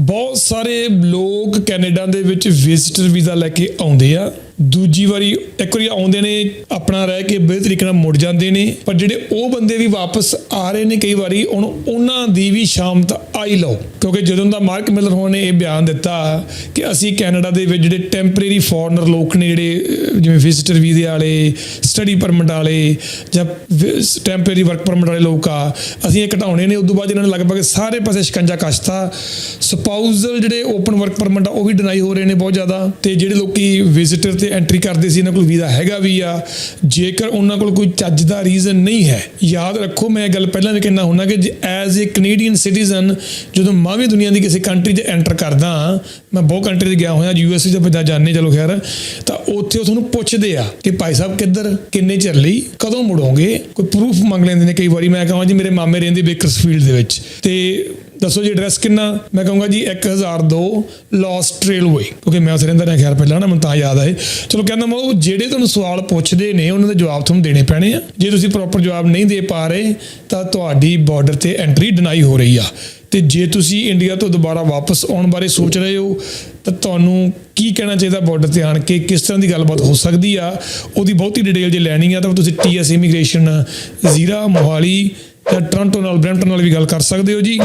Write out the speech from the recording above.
ਬਹੁਤ ਸਾਰੇ ਲੋਕ ਕੈਨੇਡਾ ਦੇ ਵਿੱਚ ਵਿਜ਼ਿਟਰ ਵੀਜ਼ਾ ਲੈ ਕੇ ਆਉਂਦੇ ਆ। ਦੂਜੀ ਵਾਰੀ ਇੱਕ ਵਾਰੀ ਆਉਂਦੇ ਨੇ, ਆਪਣਾ ਰਹਿ ਕੇ ਬਿਹਤਰ ਤਰੀਕੇ ਨਾਲ ਮੁੜ ਜਾਂਦੇ ਨੇ, ਪਰ ਜਿਹੜੇ ਉਹ ਬੰਦੇ ਵੀ ਵਾਪਸ ਆ ਰਹੇ ਨੇ ਕਈ ਵਾਰੀ, ਹੁਣ ਉਹਨਾਂ ਦੀ ਵੀ ਸ਼ਾਮਤ ਆਈ ਲਓ। ਕਿਉਂਕਿ ਜਦੋਂ ਦਾ ਮਾਰਕ ਮਿਲਰ ਹੋਣ ਨੇ, ਇਹ ਬਿਆਨ ਦਿੱਤਾ ਕਿ ਅਸੀਂ ਕੈਨੇਡਾ ਦੇ ਵਿੱਚ ਜਿਹੜੇ ਟੈਂਪਰੇਰੀ ਫੋਰਨਰ ਲੋਕ ਨੇ ਜਿਹੜੇ ਜਿਵੇਂ ਵਿਜ਼ਿਟਰ ਵੀਜ਼ੇ ਵਾਲੇ ਸਟੱਡੀ ਪਰਮਿਟ ਵਾਲੇ, ਜਾਂ ਟੈਂਪਰੇਰੀ ਵਰਕ ਪਰਮਿਟ ਵਾਲੇ ਲੋਕ ਆ, ਅਸੀਂ ਇਹ ਘਟਾਉਣੇ ਨੇ, ਉਦੋਂ ਬਾਅਦ ਇਹਨਾਂ ਨੇ ਲਗਭਗ ਸਾਰੇ ਪਾਸੇ ਸ਼ਿਕੰਜਾ ਕੱਸਤਾ। ਸਪਾਊਸਲ ਜਿਹੜੇ ਓਪਨ ਵਰਕ ਪਰਮਿਟ ਆ, ਉਹ ਵੀ ਡਿਨਾਈ ਹੋ ਰਹੇ ਨੇ ਬਹੁਤ ਜ਼ਿਆਦਾ, ਤੇ ਜਿਹੜੇ ਲੋਕੀ ਵਿਜ਼ਿਟਰ ਤੇ ਐਂਟਰੀ ਕਰਦੇ ਸੀ, ਇਹਨਾਂ ਕੋਲ ਵੀਜ਼ਾ ਹੈਗਾ ਵੀ ਆ। ਜੇਕਰ ਉਹਨਾਂ ਕੋਲ ਕੋਈ ਚੱਜ ਦਾ ਰੀਜ਼ਨ ਨਹੀਂ ਹੈ, ਯਾਦ ਰੱਖੋ ਮੈਂ ਇਹ ਗੱਲ ਪਹਿਲਾਂ ਵੀ ਕਹਿੰਦਾ ਹੁੰਦਾ ਕਿ ਐਜ਼ ਅ ਕੈਨੇਡੀਅਨ ਸਿਟੀਜ਼ਨ ਜਦੋਂ ਮੈਂ ਵੀ ਦੁਨੀਆ ਦੀ ਕਿਸੇ ਕੰਟਰੀ 'ਚ ਐਂਟਰ ਕਰਦਾ ਮੈਂ ਬਹੁਤ ਕੰਟਰੀ 'ਚ ਗਿਆ ਹੋਇਆ ਯੂਐਸ 'ਚ ਬੰਦਾ ਜਾਣੇ ਚਲੋ ਖੈਰ, ਤਾਂ ਉੱਥੇ ਉਹ ਤੁਹਾਨੂੰ ਪੁੱਛਦੇ ਆ ਕਿ ਭਾਈ ਸਾਹਿਬ ਕਿੱਧਰ, ਕਿੰਨੇ ਚਿਰ ਲਈ, ਕਦੋਂ ਮੁੜੋਗੇ? ਕੋਈ ਪ੍ਰੂਫ ਮੰਗ ਲੈਂਦੇ ਨੇ ਕਈ ਵਾਰੀ, ਮੈਂ ਕਹਾਂ ਜੀ ਮੇਰੇ ਮਾਮੇ ਰਹਿੰਦੇ ਬੇਕਰਸਫੀਲਡ ਦੇ ਵਿੱਚ। ਤੇ ਦੱਸੋ ਜੀ ਐਡਰੈਸ ਕਿੰਨਾ? ਮੈਂ ਕਹੂੰਗਾ ਜੀ 1002 ਲੌਸਟ ਰੇਲਵੇ ਕਿਉਂਕਿ ਮੈਂ ਉਸ ਰਹਿੰਦਾ ਰਿਹਾ, ਖੈਰ, ਪਹਿਲਾਂ ਨਾ, ਮੈਨੂੰ ਤਾਂ ਯਾਦ ਆਏ। ਚਲੋ ਕਹਿੰਦਾ ਮੈਂ, ਉਹ ਜਿਹੜੇ ਤੁਹਾਨੂੰ ਸਵਾਲ ਪੁੱਛਦੇ ਨੇ, ਉਹਨਾਂ ਦੇ ਜਵਾਬ ਤੁਹਾਨੂੰ ਦੇਣੇ ਪੈਣੇ ਆ। ਜੇ ਤੁਸੀਂ ਪ੍ਰੋਪਰ ਜਵਾਬ ਨਹੀਂ ਦੇ ਪਾ ਰਹੇ, ਤਾਂ ਤੁਹਾਡੀ ਬਾਰਡਰ ਤੇ ਐਂਟਰੀ ਡਿਨਾਈ ਹੋ ਰਹੀ ਆ। ਤੇ ਜੇ ਤੁਸੀਂ ਇੰਡੀਆ ਤੋਂ ਦੁਬਾਰਾ ਵਾਪਸ ਆਉਣ ਬਾਰੇ ਸੋਚ ਰਹੇ ਹੋ, ਤਾਂ ਤੁਹਾਨੂੰ ਕੀ ਕਹਿਣਾ ਚਾਹੀਦਾ ਬਾਰਡਰ ਤੇ ਆਣ ਕੇ? ਕਿਸ ਤਰ੍ਹਾਂ ਦੀ ਗੱਲਬਾਤ ਹੋ ਸਕਦੀ ਆ? ਉਹਦੀ ਬਹੁਤੀ ਡਿਟੇਲ ਜੇ ਲੈਣੀ ਆ, ਤਾਂ ਤੁਸੀਂ ਟੀਐਸ ਇਮੀਗ੍ਰੇਸ਼ਨ ਜ਼ੀਰਾ ਮੋਹਾਲੀ ਜਾਂ ਟੋਰਾਂਟੋ ਨਾਲ ਬ੍ਰੈਂਪਟਨ ਨਾਲ ਵੀ ਗੱਲ ਕਰ ਸਕਦੇ ਹੋ ਜੀ।